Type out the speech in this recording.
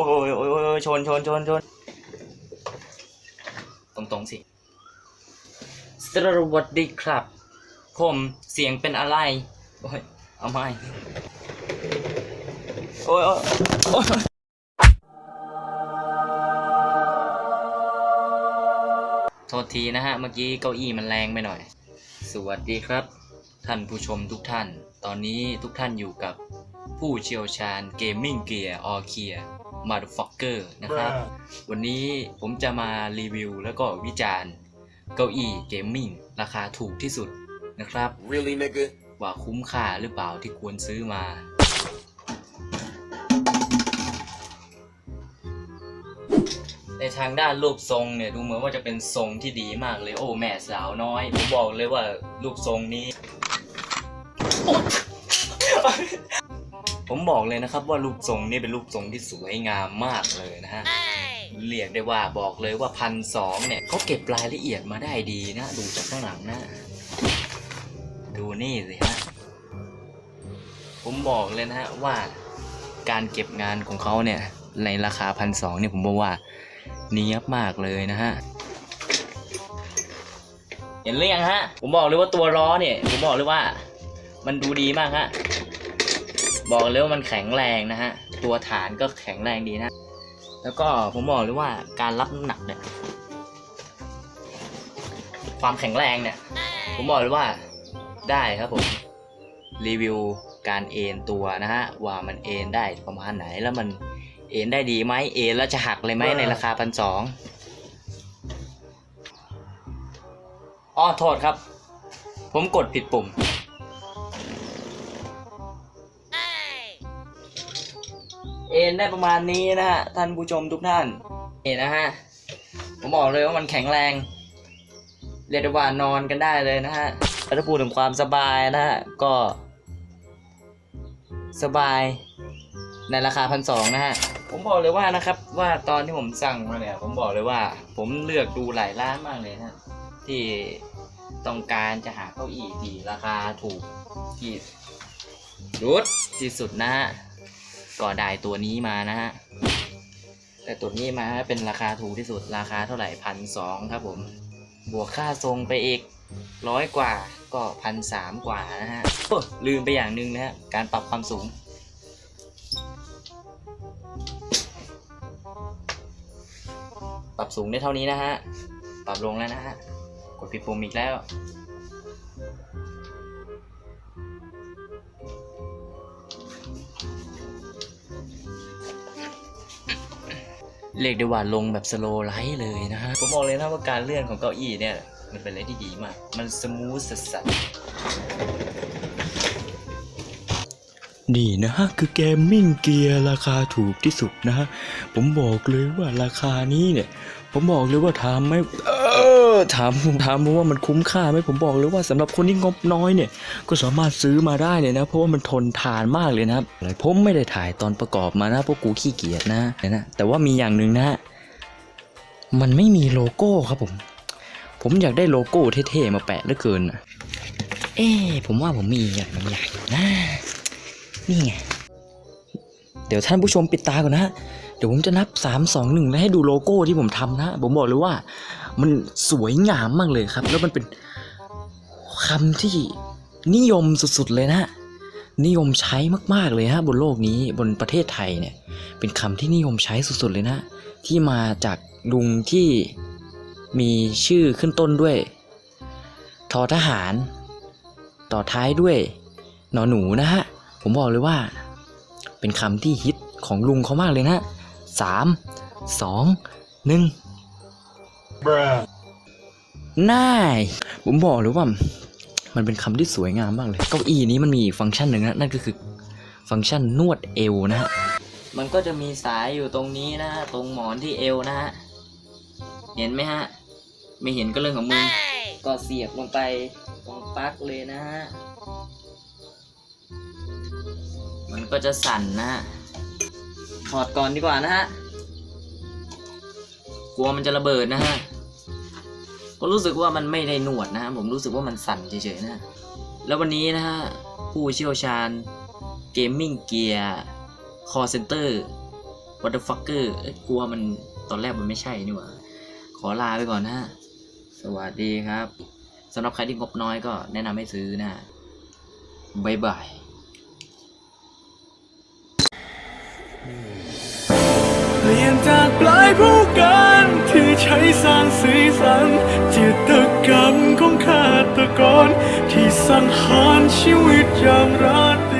อ้ยโอ้ยโอ้ยโอ้ยชนชนชนชนตรงตรงสิ สวัสดีครับ ผมเสียงเป็นอะไร โอ้ย เอาไม่โอ้ยโอ้ยโทษทีนะฮะ เมื่อกี้เก้าอี้มันแรงไปหน่อย สวัสดีครับ ท่านผู้ชมทุกท่าน ตอนนี้ทุกท่านอยู่กับผู้เชี่ยวชาญเกมมิ่งเกียร์ออเคีย มาดฟักเกอร์นะครับ วันนี้ผมจะมารีวิวแล้วก็วิจารณ์เก้าอี้เกมมิ่งราคาถูกที่สุดนะครับ Really, nigga? ว่าคุ้มค่าหรือเปล่าที่ควรซื้อมา ในทางด้านรูปทรงเนี่ยดูเหมือนว่าจะเป็นทรงที่ดีมากเลยโอ้แม่สาวน้อย ผมบอกเลยว่ารูปทรงนี้ ผมบอกเลยนะครับว่ารูปทรงนี่เป็นรูปทรงที่สวยงามมากเลยนะฮะเรียกได้ว่าบอกเลยว่าพันสองเนี่ยเขาเก็บรายละเอียดมาได้ดีนะ ดูจากข้างหลังนะ ดูนี่สิฮะผมบอกเลยนะฮะว่าการเก็บงานของเขาเนี่ย ในราคาพันสองเนี่ยผมบอกว่าเนียบมากเลยนะฮะเห็นหรือยังฮะ ผมบอกเลยว่าตัวล้อเนี่ย ผมบอกเลยว่า มันดูดีมากฮะ บอกเลยว่ามันแข็งแรงนะฮะ ตัวฐานก็แข็งแรงดีนะ แล้วก็ผมบอกเลยว่าการรับน้ำหนักเนี่ย ความแข็งแรงเนี่ย ผมบอกเลยว่าได้ครับผม รีวิวการเอนตัวนะฮะ ว่ามันเอนได้ประมาณไหนแล้วมันเอนได้ดีไหมเอนแล้วจะหักเลยไหมในราคาพันสองอ้อโทษครับ ผมกดผิดปุ่ม อ็นได้ประมาณนี้นะฮะท่านผู้ชมทุกท่านเห็นนะฮะผมบอกเลยว่ามันแข็งแรงเรียกได้ว่านอนกันได้เลยนะฮะแล้วถ้าพูดถึงความสบายนะฮะก็ สบายในราคาพันสองนะฮะผมบอกเลยว่านะครับว่าตอนที่ผมสั่งมาเนี่ย ผมบอกเลยว่า ผมเลือกดูหลายร้านมากเลยนะที่ต้องการจะหาเก้าอี้ที่ราคาถูกที่รุดที่สุดนะฮะ ก็ได้ตัวนี้มานะฮะแต่ตัวนี้มาเป็นราคาถูกที่สุดราคาเท่าไหร่พันสองครับผมบวกค่าทรงไปอีกร้อยกว่าก็พันสามกว่านะฮะลืมไปอย่างหนึ่งนะฮะการปรับความสูง ปรับสูงได้เท่านี้นะฮะปรับลงแล้วนะฮะกดผิดปุ่มอีกแล้ว เรียกได้ว่าลงแบบสโลไลท์เลยนะฮะ ผมบอกเลยนะว่าการเลื่อนของเก้าอี้เนี่ย มันเป็นอะไรที่ดีมาก มันสมูทสัสนี่นะฮะคือเกมมิ่งเกียร์ราคาถูกที่สุดนะฮะ ผมบอกเลยว่าราคานี้เนี่ย ผมบอกเลยว่าทำไม่ ถามผมถามผมว่ามันคุ้มค่าไหมผมบอกเลยว่าสำหรับคนที่งบน้อยเนี่ย ก็สามารถซื้อมาได้เลยนะ เพราะว่ามันทนทานมากเลยนะครับผมไม่ได้ถ่ายตอนประกอบมานะเพราะกูขี้เกียจนะนะแต่ว่ามีอย่างหนึ่งนะ มันไม่มีโลโก้ครับผม ผมอยากได้โลโก้เท่ๆมาแปะเหลือเกินนะเอ๊ผมว่าผมมีอย่างบางอย่างนะนี่ไง เดี๋ยวท่านผู้ชมปิดตาก่อนนะเดี๋ยวผมจะนับ 3 2 1แล้วให้ดูโลโก้ที่ผมทำนะ ผมบอกเลยว่า มันสวยงามมากเลยครับ แล้วมันเป็นคำที่นิยมสุดๆเลยนะ นิยมใช้มากๆเลยฮะบนโลกนี้บนประเทศไทยเนี่ย เป็นคำที่นิยมใช้สุดๆเลยนะ ที่มาจากลุงที่มีชื่อขึ้นต้นด้วยทอทหาร ต่อท้ายด้วย หนอหนูนะฮะ ผมบอกเลยว่า เป็นคำที่ฮิตของลุงเขามากเลยนะสามสองหนึ่งน่ายผมบอกเลยว่า มันเป็นคำที่สวยงามมากเลย เก้าอี้นี้มันมีอีกฟังก์ชันหนึ่งนะนั่นก็คือฟังก์ชันนวดเอวนะฮะๆมันก็จะมีสายอยู่ตรงนี้นะฮะตรงหมอนที่เอวนะฮะเห็นไหมฮะ ไม่เห็นก็เรื่องของมึงก็เสียบลงไปตรงปลั๊กเลยนะฮะ มันก็จะสั่นนะฮะถอดก่อนดีกว่านะฮะ กลัวมันจะระเบิดนะฮะ ก็รู้สึกว่ามันไม่ได้หนวดนะฮะ ผมรู้สึกว่ามันสั่นเฉยๆนะแล้ววันนี้นะฮะ ผู้เชี่ยวชาญเกมมิ่งเกียร์คอเซนเตอร์ what the fucker เอ้ยกลัวมันตอนแรกมันไม่ใช่นี่หว่า ขอลาไปก่อนนะฮะ สวัสดีครับสำหรับใครที่งบน้อยก็แนะนำให้ซื้อนะฮะบ๊ายบาย จากปลายผู้กันที่ใช้สร้างสีสันจิตรกรรมของฆาตกรที่สังหารชีวิตอย่างราติ